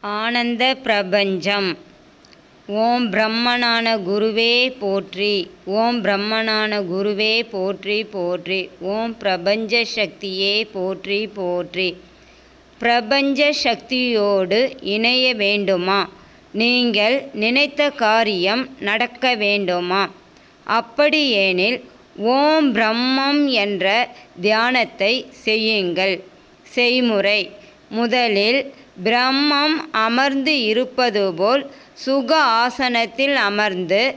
ஆனந்த பிரபஞ்சம். ஓம் பிரம்மனான குருவே போற்றி ஓம் பிரம்மனான குருவே போற்றி போற்றி. ஓம் பிரபஞ்ச சக்தியே போற்றி போற்றி. பிரபஞ்ச சக்தியோடு இணைய வேண்டுமா? நீங்கள் நினைத்த காரியம் நடக்க வேண்டுமா? அப்படியெனில் ஓம் பிரம்மம் என்ற தியானத்தை செய்யுங்கள். செய்முறை. முதலில் பிரம்மம் அமர்ந்து இருப்பது போல் சுக ஆசனத்தில் அமர்ந்து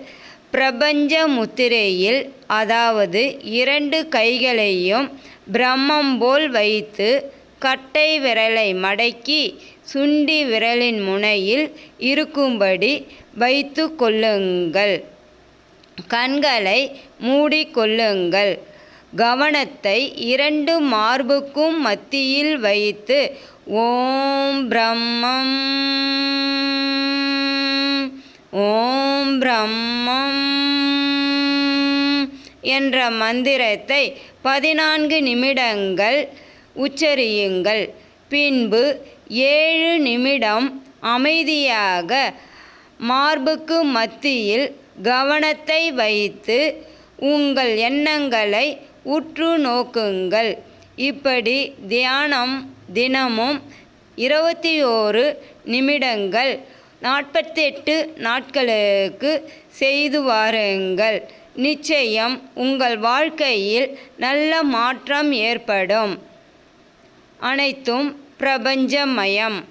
பிரபஞ்ச முத்திரையில் அதாவது இரண்டு கைகளையும் பிரம்மம் போல் வைத்து கட்டை விரலை மடக்கி சுண்டி விரலின் முனையில் இருக்கும்படி வைத்து கொள்ளுங்கள். கண்களை மூடிக்கொள்ளுங்கள் கவனத்தை இரண்டு மார்புக்கும் மத்தியில் வைத்து ஓம் பிரம்மம் ஓம் பிரம்மம் என்ற மந்திரத்தை பதினான்கு நிமிடங்கள் உச்சரியுங்கள். பின்பு ஏழு நிமிடம் அமைதியாக மார்புக்கு மத்தியில் கவனத்தை வைத்து உங்கள் எண்ணங்களை உற்று நோக்குங்கள். இப்படி தியானம் தினமும் இருபத்தி ஓரு நிமிடங்கள் நாற்பத்தெட்டு நாட்களுக்கு செய்து வாருங்கள். நிச்சயம் உங்கள் வாழ்க்கையில் நல்ல மாற்றம் ஏற்படும். அனைத்தும் பிரபஞ்சமயம்.